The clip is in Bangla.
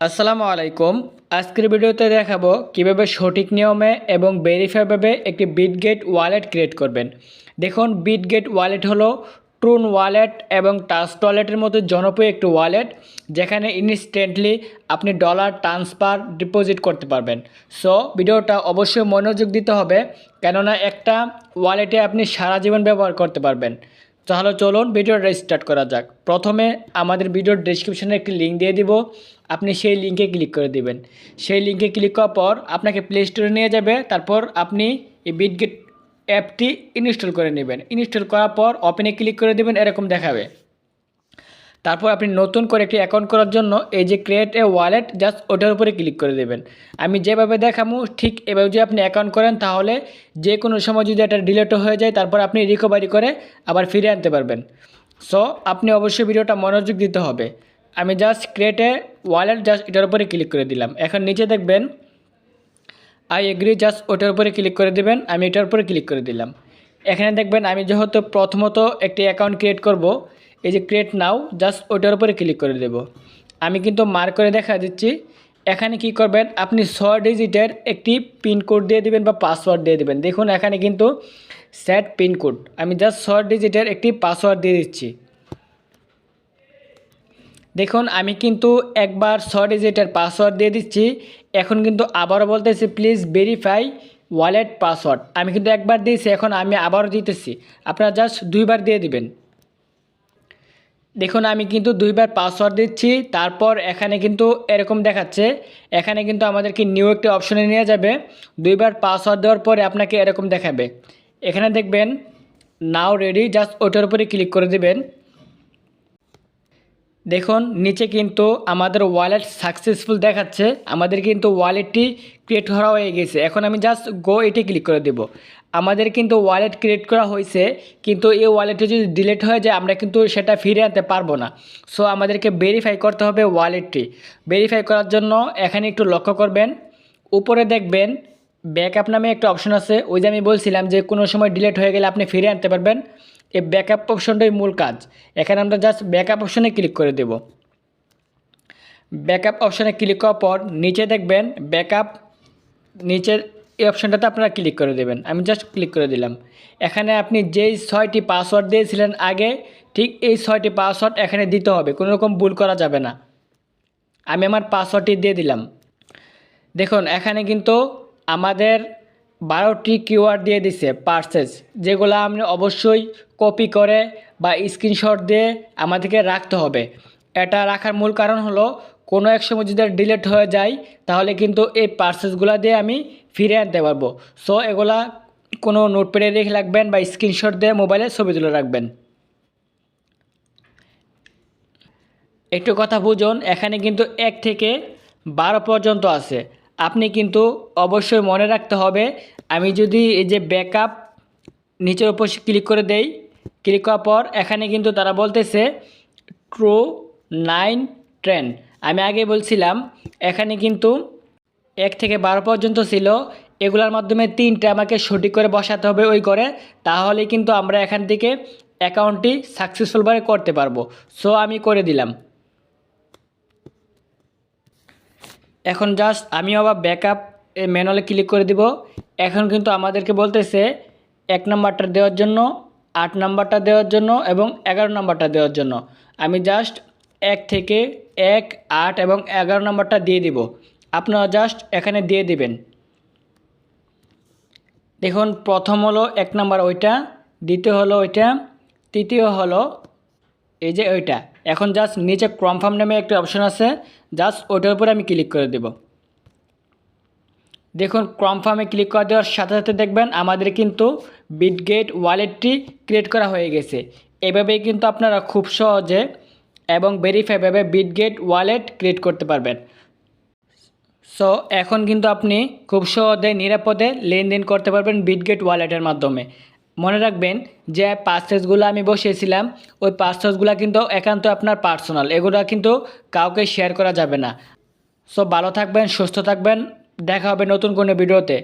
আসসালামু আলাইকুম। আজকের ভিডিওতে দেখাবো কীভাবে সঠিক নিয়মে এবং ভেরিফাইভাবে একটি বিটগেট ওয়ালেট ক্রিয়েট করবেন। দেখুন বিটগেট ওয়ালেট হলো ট্রুন ওয়ালেট এবং টাচ ওয়ালেটের মতো জনপ্রিয় একটি ওয়ালেট যেখানে ইনস্ট্যান্টলি আপনি ডলার ট্রান্সফার ডিপোজিট করতে পারবেন। সো ভিডিওটা অবশ্যই মনোযোগ দিতে হবে, কেননা একটা ওয়ালেটে আপনি সারা জীবন ব্যবহার করতে পারবেন। তাহলে চলুন ভিডিওটা স্টার্ট করা যাক। প্রথমে আমাদের ভিডিওর ডিসক্রিপশানে একটি লিঙ্ক দিয়ে দিব। আপনি সেই লিঙ্কে ক্লিক করে দিবেন। সেই লিঙ্কে ক্লিক করার পর আপনাকে প্লে স্টোরে নিয়ে যাবে। তারপর আপনি এই বিটগেট অ্যাপটি ইনস্টল করে নেবেন। ইনস্টল করার পর ওপেনে ক্লিক করে দেবেন, এরকম দেখাবে। তারপর আপনি নতুন করে একটি অ্যাকাউন্ট করার জন্য এই যে ক্রিয়েট এ ওয়ালেট জাস্ট ওটার উপরে ক্লিক করে দেবেন। আমি যেভাবে দেখাবো ঠিক এভাবে যদি আপনি অ্যাকাউন্ট করেন, তাহলে যে কোনো সময় যদি এটা ডিলেট হয়ে যায়, তারপর আপনি রিকভারি করে আবার ফিরে আনতে পারবেন। সো আপনি অবশ্যই ভিডিওটা মনোযোগ দিতে হবে। আমি just create a wallet just এটার উপরে ক্লিক করে দিলাম। এখন নিচে দেখবেন আই এগ্রি জাস্ট ওটার উপরে ক্লিক করে দেবেন। আমি এটার উপরে ক্লিক করে দিলাম। এখানে দেখবেন, আমি যেহেতু প্রথমত একটি অ্যাকাউন্ট ক্রিয়েট করব এই যে ক্রিয়েট নাও জাস্ট ওটার উপরে ক্লিক করে দেব। আমি কিন্তু মার্ক করে দেখা দিচ্ছি। এখানে কি করবেন, আপনি ছ ডিজিটের একটি পিনকোড দিয়ে দিবেন বা পাসওয়ার্ড দিয়ে দিবেন। দেখুন, এখানে কিন্তু সেট পিনকোড আমি জাস্ট ছ ডিজিটের একটি পাসওয়ার্ড দিয়ে দিচ্ছি। দেখুন, আমি কিন্তু একবার ছ ডিজিটের পাসওয়ার্ড দিয়ে দিচ্ছি। এখন কিন্তু আবারও বলতেছি প্লিজ ভেরিফাই ওয়ালেট পাসওয়ার্ড আমি কিন্তু একবার দিয়েছি, এখন আমি আবারও দিতেছি। আপনারা জাস্ট দুইবার দিয়ে দিবেন। দেখুন, আমি কিন্তু দুইবার পাসওয়ার্ড দিচ্ছি, তারপর এখানে কিন্তু এরকম দেখাচ্ছে, এখানে কিন্তু আমাদেরকে নিউ একটি অপশনে নিয়ে যাবে, দুইবার পাসওয়ার্ড দেওয়ার পরে আপনাকে এরকম দেখাবে। এখানে দেখবেন নাও রেডি জাস্ট ওটার উপরে ক্লিক করে দেবেন। দেখুন, নিচে কিন্তু আমাদের ওয়ালেট সাকসেসফুল দেখাচ্ছে। আমাদের কিন্তু ওয়ালেটটি ক্রিয়েট করা হয়ে গেছে। এখন আমি জাস্ট গো এটি ক্লিক করে দেব। আমাদের কিন্তু ওয়ালেট ক্রিয়েট করা হয়েছে, কিন্তু এই ওয়ালেটে যদি ডিলেট হয়ে যায়, আমরা কিন্তু সেটা ফিরে আনতে পারব না। সো আমাদেরকে ভেরিফাই করতে হবে ওয়ালেটটি ভেরিফাই করার জন্য এখানে একটু লক্ষ্য করবেন। উপরে দেখবেন ব্যাকআপ নামে একটা অপশন আছে। ওই যে আমি বলছিলাম যে কোনো সময় ডিলেট হয়ে গেলে আপনি ফিরে আনতে পারবেন। এই ব্যাকআপ অপশনটাই মূল কাজ। এখানে আমরা জাস্ট ব্যাকআপ অপশনে ক্লিক করে দেব। ব্যাকআপ অপশনে ক্লিক করার পর নিচে দেখবেন ব্যাকআপ নিচের এই অপশনটাতে আপনারা ক্লিক করে দেবেন। আমি জাস্ট ক্লিক করে দিলাম। এখানে আপনি যেই ছয়টি পাসওয়ার্ড দিয়েছিলেন আগে, ঠিক এই ছয়টি পাসওয়ার্ড এখানে দিতে হবে। কোনো রকম ভুল করা যাবে না। আমি আমার পাসওয়ার্ডটি দিয়ে দিলাম। দেখুন, এখানে কিন্তু আমাদের বারোটি কিওয়ার্ড দিয়ে দিছে পার্সেস যেগুলো আপনি অবশ্যই কপি করে বা স্ক্রিনশট দিয়ে আমাদেরকে রাখতে হবে। এটা রাখার মূল কারণ হলো, কোনো এক সময় যদি ডিলেট হয়ে যায়, তাহলে কিন্তু এই পার্সেসগুলো দিয়ে আমি ফিরে আনতে পারব। সো, এগুলা কোনো নোটপ্যাডে রেখে রাখবেন বা স্ক্রিনশট দিয়ে মোবাইলে ছবি তুলে রাখবেন। একটু কথা বুঝুন, এখানে কিন্তু এক থেকে বারো পর্যন্ত আছে। আপনি কিন্তু অবশ্যই মনে রাখতে হবে, আমি যদি এই যে ব্যাকআপ নিচের উপর ক্লিক করে দেই ক্লিক করার পর এখানে কিন্তু তারা বলতেছে ট্রু নাইন ট্রেন আমি আগে বলছিলাম, এখানে কিন্তু এক থেকে বারো পর্যন্ত ছিল, এগুলোর মাধ্যমে তিনটে আমাকে সঠিক করে বসাতে হবে ওই করে তাহলে কিন্তু আমরা এখান থেকে অ্যাকাউন্টটি সাকসেসফুলভাবে করতে পারব। সো আমি করে দিলাম। এখন জাস্ট আমি আবার ব্যাকআপ ম্যানুয়ালে ক্লিক করে দিব। এখন কিন্তু আমাদেরকে বলতেছে, এক নাম্বারটা দেওয়ার জন্য, আট নাম্বারটা দেওয়ার জন্য এবং এগারো নাম্বারটা দেওয়ার জন্য। আমি জাস্ট এক থেকে এক, আট এবং এগারো নাম্বারটা দিয়ে দিব। আপনারা জাস্ট এখানে দিয়ে দিবেন। দেখুন, প্রথম হলো এক নাম্বার ওইটা, দ্বিতীয় হলো ওইটা, তৃতীয় হলো এই যে ওইটা। এখন জাস্ট নিচে কনফার্ম নামে একটা অপশন আছে জাস্ট ওইটার উপরে আমি ক্লিক করে দেব। দেখুন কনফার্মে ক্লিক করে দেওয়ার সাথে সাথে দেখবেন আমাদের কিন্তু বিটগেট ওয়ালেটটি ক্রিয়েট করা হয়ে গেছে। এভাবেই কিন্তু আপনারা খুব সহজে এবং ভেরিফাইভাবে বিটগেট ওয়ালেট ক্রিয়েট করতে পারবেন। সো এখন কিন্তু আপনি খুব সহজে নিরাপদে লেনদেন করতে পারবেন বিটগেট ওয়ালেটের মাধ্যমে। মনে রাখবেন যে পার্সেসগুলো আমি বসিয়েছিলাম, ওই পার্সেসগুলো কিন্তু একান্ত আপনার পার্সোনাল এগুলো কিন্তু কাউকে শেয়ার করা যাবে না। সো ভালো থাকবেন, সুস্থ থাকবেন, দেখা হবে নতুন কোনো ভিডিওতে